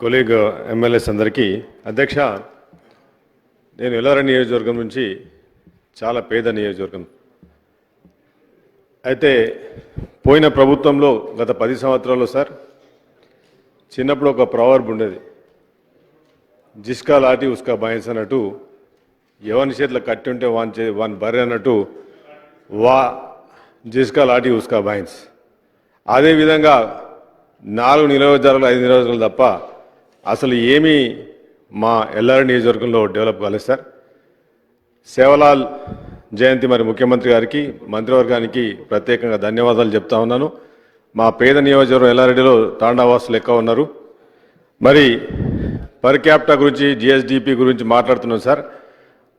Colleague MLAs అందరికీ అధ్యక్ష నేను ఎల్లారెడ్డి నియోజకవర్గం నుంచి చాలా పేద నియోజకవర్గం. అయితే పోయిన ప్రభుత్వంలో గత పది సంవత్సరాల్లో సార్ చిన్నప్పుడు ఒక ప్రవర్బ్ ఉండేది. జిస్కా లాటి ఉస్కా బాయన్స్ అన్నట్టు ఎవరి చేతిలో కట్టి ఉంటే వాని చే వాని బర్రె అన్నట్టు వా జిస్కా లాటి ఉస్కా బాయన్స్. అదేవిధంగా నాలుగు నియోజకవర్గాలు ఐదు నియోజకవర్గాలు తప్ప అసలు ఏమీ మా ఎల్ఆర్ నియోజకవర్గంలో డెవలప్ కాలేదు సార్. సేవలాల్ జయంతి మరి ముఖ్యమంత్రి గారికి మంత్రివర్గానికి ప్రత్యేకంగా ధన్యవాదాలు చెప్తా ఉన్నాను. మా పేద నియోజకవర్గం ఎల్లారెడ్డిలో తాండావాసులు ఎక్కువ ఉన్నారు. మరి పర్ క్యాపిటా గురించి జిఎస్డిపి గురించి మాట్లాడుతున్నాం సార్.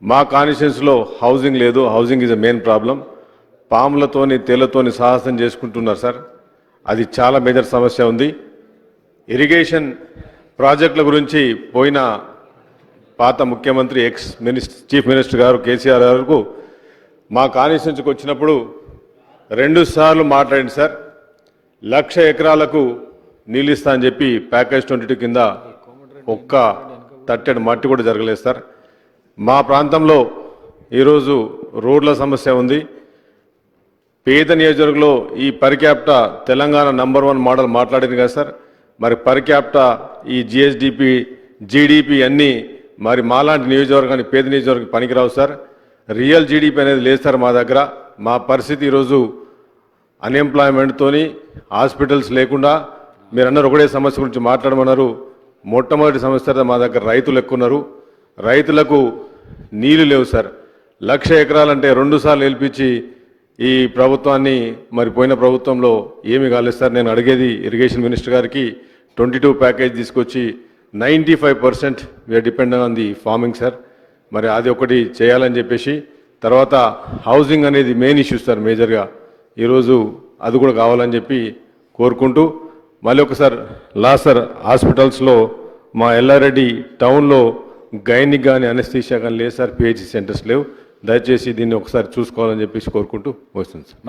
మా కాన్స్టిట్యూన్స్లో హౌసింగ్ లేదు housing is a main problem పాములతోని తేళ్ళతోని సాహసం చేసుకుంటున్నారు సార్. అది చాలా మేజర్ సమస్య ఉంది. ఇరిగేషన్ ప్రాజెక్టుల గురించి పోయిన పాత ముఖ్యమంత్రి ఎక్స్ మినిస్టర్ చీఫ్ మినిస్టర్ గారు కేసీఆర్ గారు మా కాన్స్టిట్యూన్సీకి వచ్చినప్పుడు రెండు సార్లు మాట్లాడింది సార్ లక్ష ఎకరాలకు నీళ్ళు ఇస్తా అని చెప్పి ప్యాకేజ్ ట్వంటీ టూ కింద ఒక్క తట్టెడు మట్టి కూడా జరగలేదు సార్. మా ప్రాంతంలో ఈరోజు రోడ్ల సమస్య ఉంది. పేద నియోజకవర్గంలో ఈ పరిక్యాప్ట తెలంగాణ నంబర్ వన్ మోడల్ మాట్లాడింది కదా సార్. మరి పరిక్యాప్టా ఈ జిఎస్డిపి జీడిపి అన్నీ మరి మాలాంటి నియోజకవర్గానికి పేద నియోజకవర్గం పనికిరావు సార్. రియల్ జీడిపి అనేది లేదు సార్ మా దగ్గర. మా పరిస్థితి ఈరోజు అన్ఎంప్లాయ్మెంట్తోని హాస్పిటల్స్ లేకుండా మీరు అన్నారు ఒకటే సమస్య గురించి మాట్లాడమన్నారు. మొట్టమొదటి సమస్య మా దగ్గర రైతులు ఎక్కున్నారు రైతులకు నీళ్ళు లేవు సార్. లక్ష ఎకరాలంటే రెండు సార్లు ఏల్పించి ఈ ప్రభుత్వాన్ని మరి పోయిన ప్రభుత్వంలో ఏమి కాలేదు సార్. నేను అడిగేది ఇరిగేషన్ మినిస్టర్ గారికి ట్వంటీ టూ ప్యాకేజ్ తీసుకొచ్చి ninety five percent we are depend on the farming sir మరి అది ఒకటి చేయాలని చెప్పేసి తర్వాత హౌసింగ్ అనేది మెయిన్ ఇష్యూ సార్ మేజర్గా ఈరోజు అది కూడా కావాలని చెప్పి కోరుకుంటూ మళ్ళీ ఒకసారి లాస్ట్ సార్ హాస్పిటల్స్లో మా ఎల్లారెడ్డి టౌన్లో గైనిక్ కానీ అనస్థీషియా కానీ లేదు సార్ పిహెచ్సి సెంటర్స్ లేవు. దయచేసి దీన్ని ఒకసారి చూసుకోవాలని చెప్పేసి కోరుకుంటూ వస్తుంది సార్